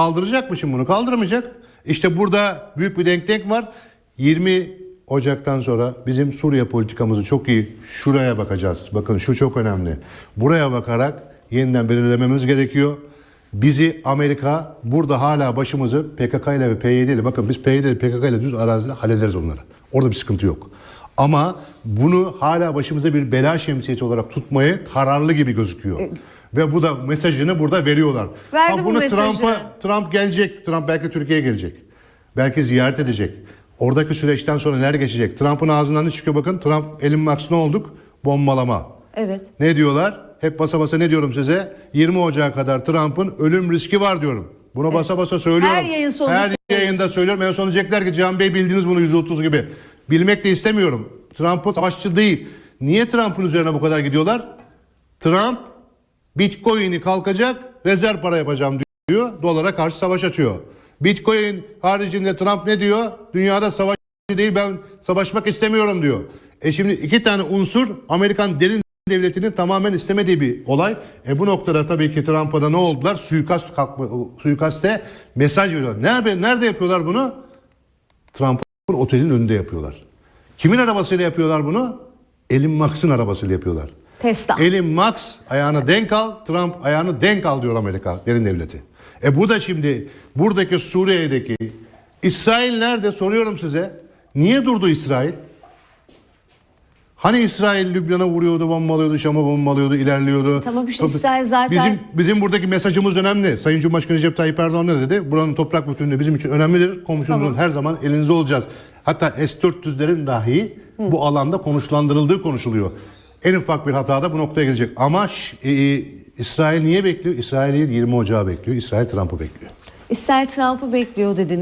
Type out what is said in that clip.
Kaldıracak mı şimdi bunu? Kaldıramayacak. İşte burada büyük bir denklik var. 20 Ocak'tan sonra bizim Suriye politikamızı çok iyi şuraya bakacağız. Bakın şu çok önemli. Buraya bakarak yeniden belirlememiz gerekiyor. Bizi Amerika burada hala başımızı PKK ile ve PYD ile bakın biz PYD ile PKK ile düz arazide hallederiz onları. Orada bir sıkıntı yok. Ama bunu hala başımıza bir bela şemsiyeti olarak tutmaya kararlı gibi gözüküyor. Ve bu da mesajını burada veriyorlar. Verdi Ha, bu bunu mesajı. Trump'a Trump gelecek. Trump belki Türkiye'ye gelecek. Belki ziyaret edecek. Oradaki süreçten sonra neler geçecek? Trump'ın ağzından ne çıkıyor bakın. Trump, Elon Musk ne olduk? Bombalama. Evet. Ne diyorlar? Hep basa basa ne diyorum size? 20 Ocak'a kadar Trump'ın ölüm riski var diyorum. Bunu basa basa söylüyorum. Her yayın sonunda Her yayında söylüyorum. En son diyecekler ki Can Bey bildiniz bunu %30 gibi. Bilmek de istemiyorum. Trump'ın savaşçı değil. Niye Trump'ın üzerine bu kadar gidiyorlar? Trump Bitcoin'i kalkacak, rezerv para yapacağım diyor. Dolara karşı savaş açıyor. Bitcoin haricinde Trump ne diyor? Dünyada savaş değil ben savaşmak istemiyorum diyor. E şimdi iki tane unsur Amerikan derin devletinin tamamen istemediği bir olay. E bu noktada tabii ki Trump'a da ne oldular? Suikast kalkma, suikaste mesaj veriyorlar. Nerede, nerede yapıyorlar bunu? Trump'ın otelin önünde yapıyorlar. Kimin arabasıyla yapıyorlar bunu? Elon Musk'ın arabasıyla yapıyorlar. Tesla. Elon Musk ayağını denk al, Trump ayağını denk al diyor Amerika derin devleti. E bu da şimdi buradaki Suriye'deki İsrail nerede soruyorum size. Niye durdu İsrail? Hani İsrail Lübnan'a vuruyordu, bombalıyordu, Şam'a bombalıyordu, ilerliyordu. Tamam işte İsrail zaten- Bizim, bizim buradaki mesajımız önemli. Sayın Cumhurbaşkanı Recep Tayyip Erdoğan ne dedi? Buranın toprak bütünlüğü bizim için önemlidir. Komşumuzun her zaman elinizde olacağız. Hatta S-400'lerin dahi bu alanda konuşlandırıldığı konuşuluyor. En ufak bir hatada bu noktaya gelecek. Ama e, e, İsrail niye bekliyor? İsrail değil, 20 Ocağı bekliyor. İsrail Trump'ı bekliyor. İsrail Trump'ı bekliyor dediniz.